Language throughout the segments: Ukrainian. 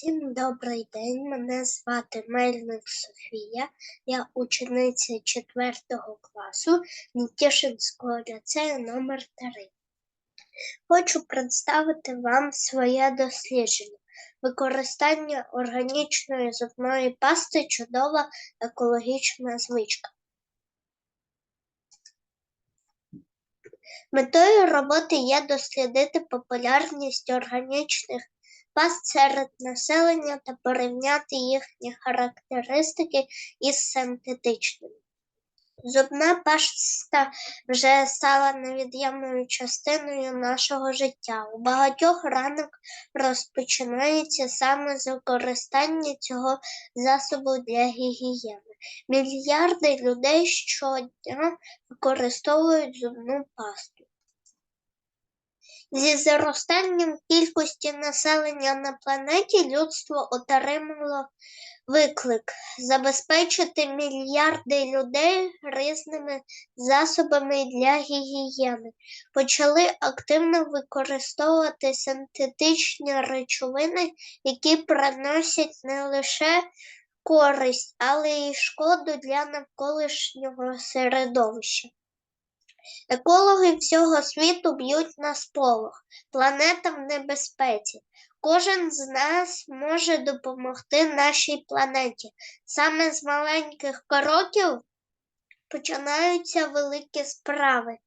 Всім добрий день. Мене звати Мельник Софія. Я учениця 4 класу Нітішинського ліцею номер 3 Хочу представити вам своє дослідження. Використання органічної зубної пасти чудова екологічна звичка. Метою роботи є дослідити популярність органічних паст серед населення та порівняти їхні характеристики із синтетичними. Зубна паста вже стала невід'ємною частиною нашого життя. У багатьох ранок розпочинається саме з використання цього засобу для гігієни. Мільярди людей щодня використовують зубну пасту. Зі зростанням кількості населення на планеті людство отримало виклик забезпечити мільярди людей різними засобами для гігієни. Почали активно використовувати синтетичні речовини, які приносять не лише користь, але й шкоду для навколишнього середовища. Екологи всього світу б'ють на сполох, планета в небезпеці. Кожен з нас може допомогти нашій планеті. Саме з маленьких кроків починаються великі справи.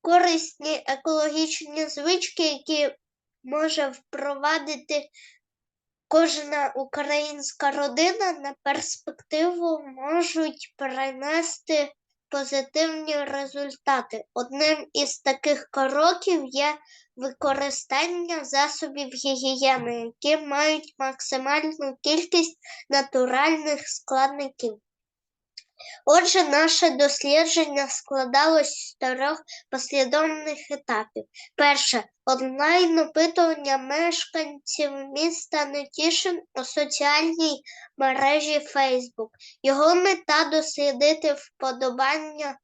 Корисні екологічні звички, які може впровадити кожна українська родина на перспективу можуть принести позитивні результати. Одним із таких кроків є використання засобів гігієни, які мають максимальну кількість натуральних складників. Отже, наше дослідження складалось з трьох послідовних етапів. Перше онлайн опитування мешканців міста Нетішин у соціальній мережі Facebook. Його мета дослідити вподобання,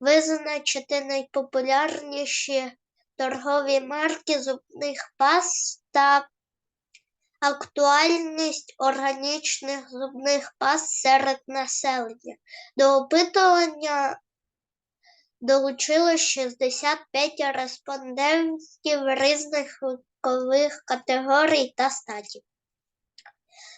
визначити найпопулярніші торгові марки зубних паст та актуальність органічних зубних паст серед населення. До опитування долучилось 65 респондентів різних вікових категорій та статів.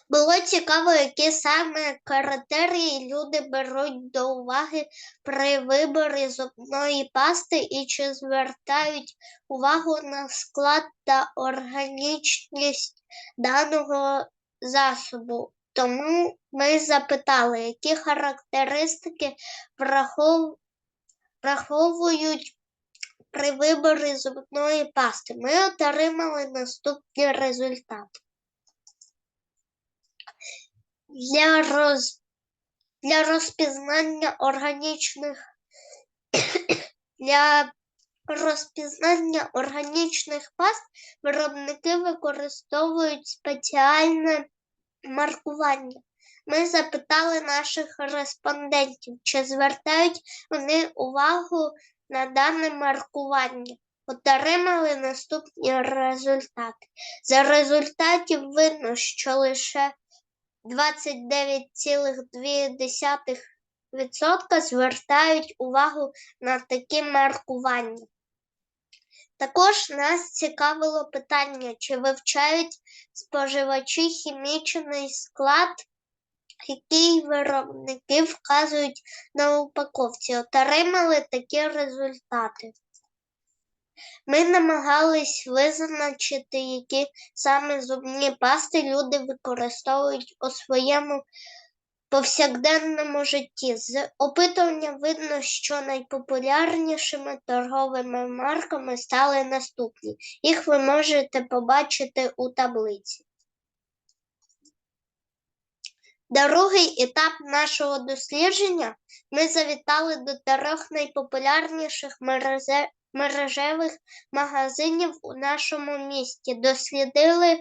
Було цікаво, які саме критерії люди беруть до уваги при виборі зубної пасти і чи звертають увагу на склад та органічність даного засобу. Тому ми запитали, які характеристики враховують при виборі зубної пасти. Ми отримали наступні результати. Для роз... для розпізнання органічних для розпізнання органічних паст виробники використовують спеціальне маркування. Ми запитали наших респондентів, чи звертають вони увагу на дане маркування. Отримали наступні результати. За результатів видно, що лише 29,2% звертають увагу на такі маркування. Також нас цікавило питання, чи вивчають споживачі хімічний склад, який виробники вказують на упаковці. Отримали такі результати. Ми намагались визначити, які саме зубні пасти люди використовують у своєму повсякденному житті. З опитування видно, що найпопулярнішими торговими марками стали наступні. Їх ви можете побачити у таблиці. Другий етап нашого дослідження ми завітали до трьох найпопулярніших мережевих магазинів у нашому місті, дослідили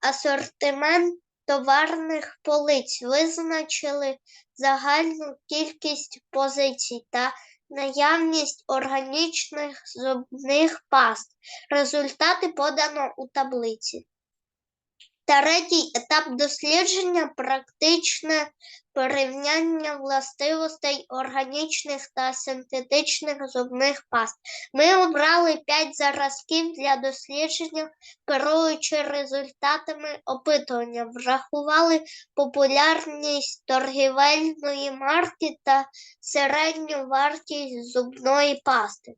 асортимент товарних полиць, визначили загальну кількість позицій та наявність органічних зубних паст. Результати подано у таблиці. Третій етап дослідження практичне порівняння властивостей органічних та синтетичних зубних паст. Ми обрали 5 зразків для дослідження, керуючи результатами опитування, врахували популярність торгівельної марки та середню вартість зубної пасти.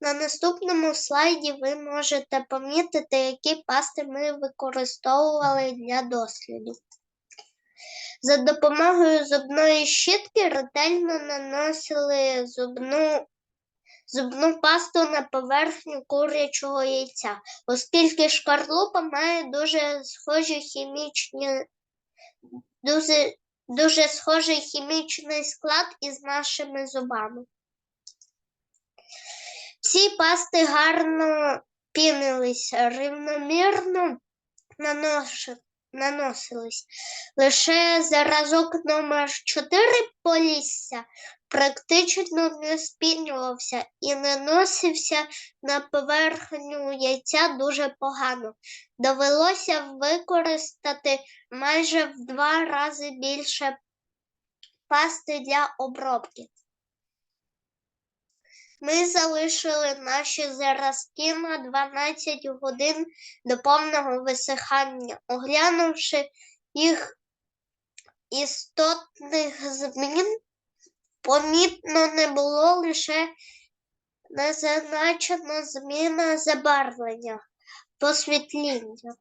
На наступному слайді ви можете помітити, які пасти ми використовували для досліду. За допомогою зубної щітки ретельно наносили зубну, зубну пасту на поверхню курячого яйця, оскільки шкарлупа має дуже схожі хімічні, дуже, дуже схожий хімічний склад із нашими зубами. Всі пасти гарно пінилися, рівномірно наносились. Лише заразок номер 4 полісся практично не спінювався і наносився на поверхню яйця дуже погано. Довелося використати майже в два рази більше пасти для обробки. Ми залишили наші заразки на 12 годин до повного висихання, оглянувши їх істотних змін, помітно не було лише незначена зміна забарвлення, посвітління.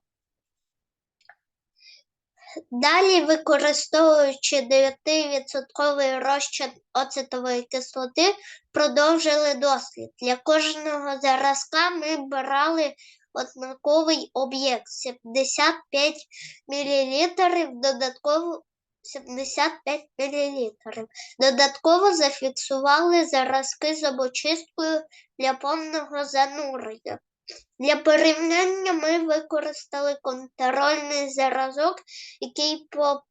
Далі, використовуючи 9% розчин оцетової кислоти, продовжили дослід. Для кожного заразка ми брали однаковий об'єкт 75 мл, додатково 75 мл. Додатково зафіксували заразки з обочисткою для повного занурення. Для порівняння ми використали контрольний заразок, який по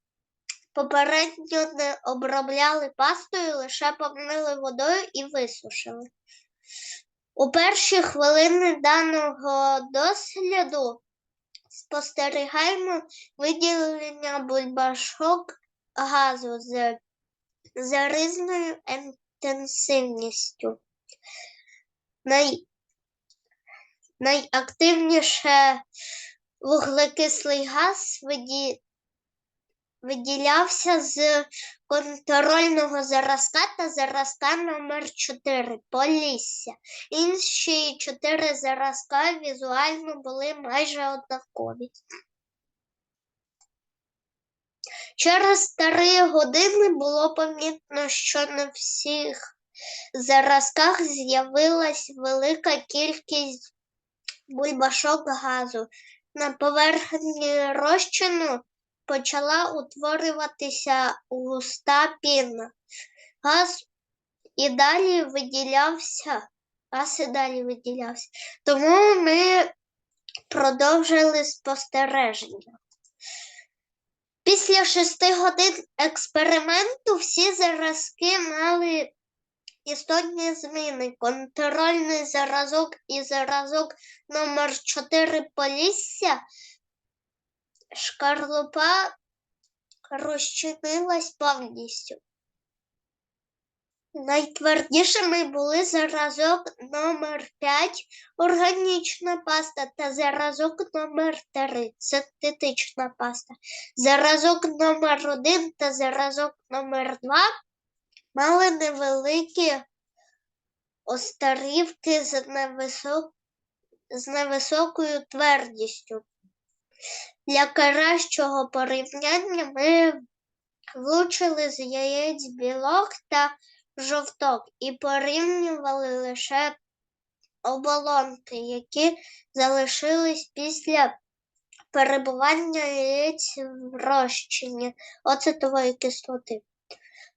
попередньо не обробляли пастою, лише помили водою і висушили. У перші хвилини даного досліду спостерігаємо виділення бульбашок газу з різною інтенсивністю. Най, найактивніше вуглекислий газ виді, виділявся з контрольного заразка та заразка номер 4 Полісся. Інші чотири заразка візуально були майже однакові. Через три години було помітно, що на всіх заразках з'явилась велика кількість бульбашок газу. На поверхні розчину почала утворюватися густа піна. Газ і далі виділявся, газ і далі виділявся. Тому ми продовжили спостереження. Після шести годин експерименту всі заразки мали істотні зміни. Контрольний заразок і заразок номер 4 Полісся шкарлупа розчинилась повністю. Найтвердішими були заразок номер 5 органічна паста та заразок номер 3 синтетична паста. Заразок номер 1 та заразок номер 2 мали невеликі остарівки з, невисок... з невисокою твердістю. Для кращого порівняння ми влучили з яєць білок та жовток і порівнювали лише оболонки, які залишились після перебування яєць в розчині оцетової кислоти.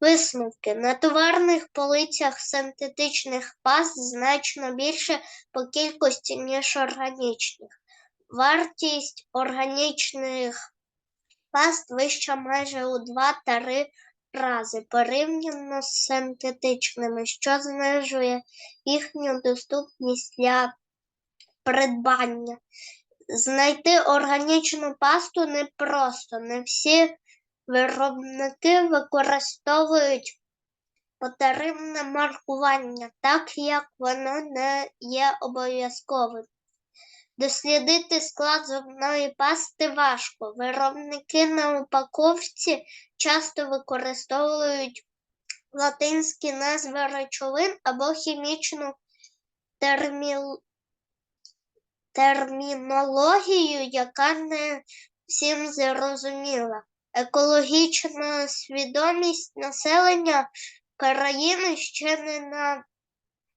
Висновки на товарних полицях синтетичних паст значно більше по кількості, ніж органічних. Вартість органічних паст вища майже у 2-3 рази порівняно з синтетичними, що знижує їхню доступність для придбання. Знайти органічну пасту непросто. Не всі виробники використовують потеринне маркування, так як воно не є обов'язковим. Дослідити склад зубної пасти важко. Виробники на упаковці часто використовують латинські назви речовин або хімічну терміл... термінологію, яка не всім зрозуміла. Екологічна свідомість населення країни ще не на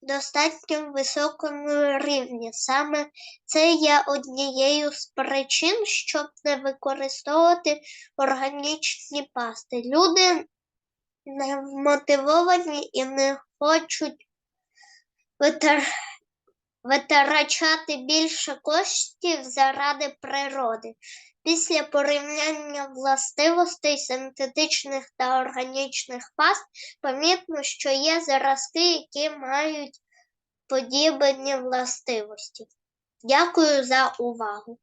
достатньо високому рівні. Саме це є однією з причин, щоб не використовувати органічні пасти. Люди не вмотивовані і не хочуть витр... витрачати більше коштів заради природи. Після порівняння властивостей синтетичних та органічних паст помітно, що є зразки, які мають подібні властивості. Дякую за увагу.